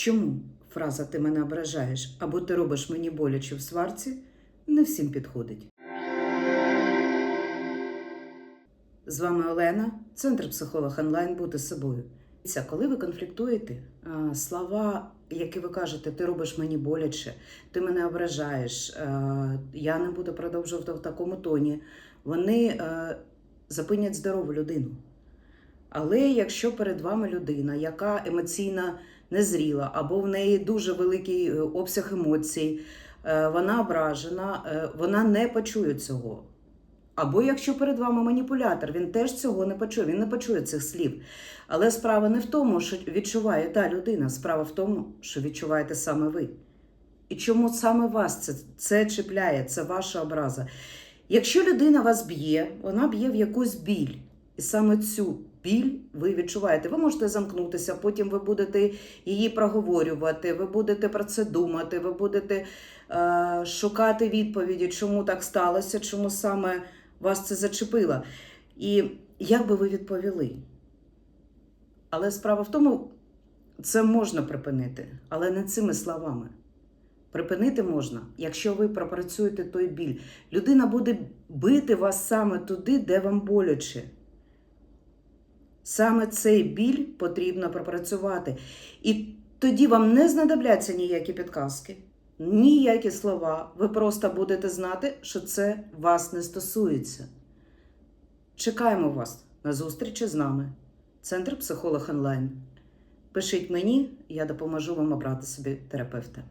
Чому фраза ти мене ображаєш або ти робиш мені боляче в сварці не всім підходить. З вами Олена, Центр психолог онлайн бути собою. Коли ви конфліктуєте, слова, які ви кажете, ти робиш мені боляче, ти мене ображаєш, я не буду продовжувати в такому тоні, вони зупинять здорову людину. Але якщо перед вами людина, яка емоційно незріла, або в неї дуже великий е, обсяг емоцій, е, вона ображена, е, вона не почує цього. Або якщо перед вами маніпулятор, він теж цього не почує, він не почує цих слів. Але справа не в тому, що відчуває та людина, справа в тому, що відчуваєте саме ви. І чому саме вас це, це чіпляє, це ваша образа. Якщо людина вас б'є, вона б'є в якусь біль. І саме цю біль ви відчуваєте. Ви можете замкнутися, потім ви будете її проговорювати, ви будете про це думати, ви будете е, шукати відповіді, чому так сталося, чому саме вас це зачепило. І як би ви відповіли? Але справа в тому, це можна припинити, але не цими словами. Припинити можна, якщо ви пропрацюєте той біль. Людина буде бити вас саме туди, де вам боляче. Саме цей біль потрібно пропрацювати. І тоді вам не знадобляться ніякі підказки, ніякі слова. Ви просто будете знати, що це вас не стосується. Чекаємо вас на зустрічі з нами. Центр психолог онлайн. Пишіть мені, я допоможу вам обрати собі терапевта.